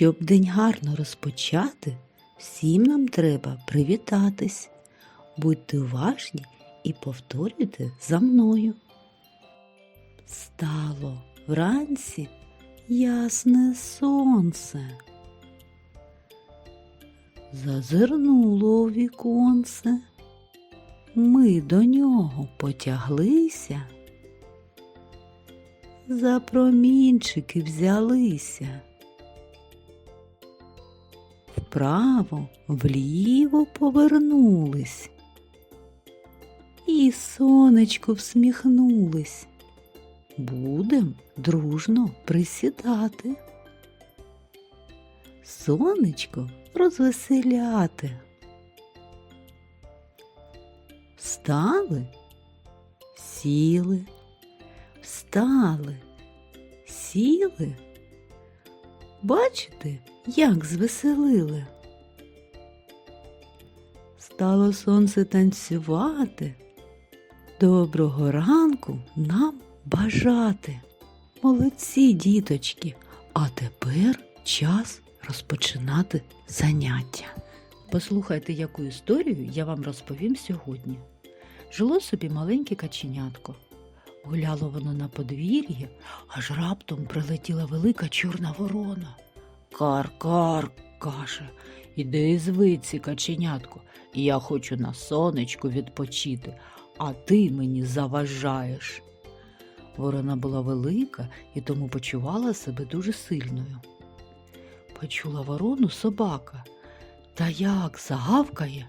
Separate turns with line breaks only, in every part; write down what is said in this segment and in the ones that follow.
Щоб день гарно розпочати, всім нам треба привітатись. Будьте уважні і повторюйте за мною. Стало вранці ясне сонце. Зазирнуло віконце. Ми до нього потяглися, за промінчики взялися. Вправо, вліво повернулись. І сонечко всміхнулись. Будем дружно присідати. Сонечко розвеселяти. Встали, сіли, встали, сіли. Бачите, як звеселили? Стало сонце танцювати. Доброго ранку нам бажати. Молодці, діточки, а тепер час розпочинати заняття. Послухайте, яку історію я вам розповім сьогодні. Жило собі маленьке каченятко. Гуляло воно на подвір'ї, аж раптом прилетіла велика чорна ворона. Кар-кар, каже, іди звидси, каченятко, я хочу на сонечку відпочити, а ти мені заважаєш. Ворона була велика і тому почувала себе дуже сильною. Почула ворону собака, та як загавкає.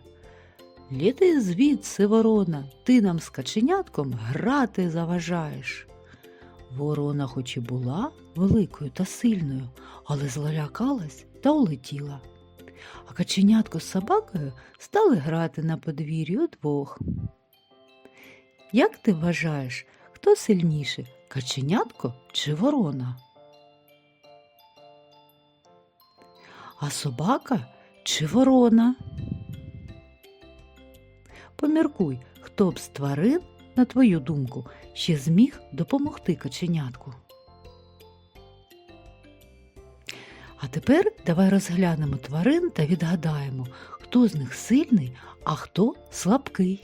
Літи звідси, ворона, ти нам з каченятком грати заважаєш. Ворона хоч і була великою та сильною, але злякалась та улетіла. А каченятко з собакою стали грати на подвір'ї удвох. Як ти вважаєш, хто сильніший, каченятко чи ворона? А собака чи ворона? Поміркуй, хто б з тварин, на твою думку, ще зміг допомогти каченятку. А тепер давай розглянемо тварин та відгадаємо, хто з них сильний, а хто слабкий.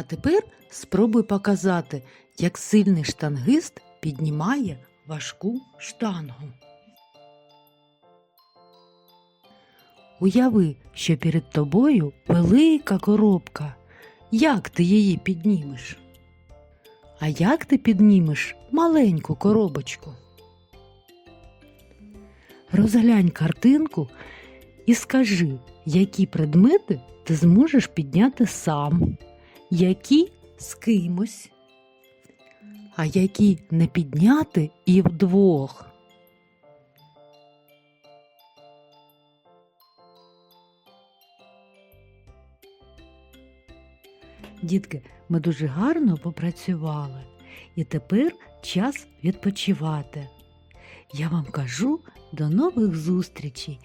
А тепер спробуй показати, як сильний штангист піднімає важку штангу. Уяви, що перед тобою велика коробка. Як ти її піднімеш? А як ти піднімеш маленьку коробочку? Розглянь картинку і скажи, які предмети ти зможеш підняти сам які з кимось, а які не підняти і вдвох. Дітки, ми дуже гарно попрацювали, і тепер час відпочивати. Я вам кажу до нових зустрічей,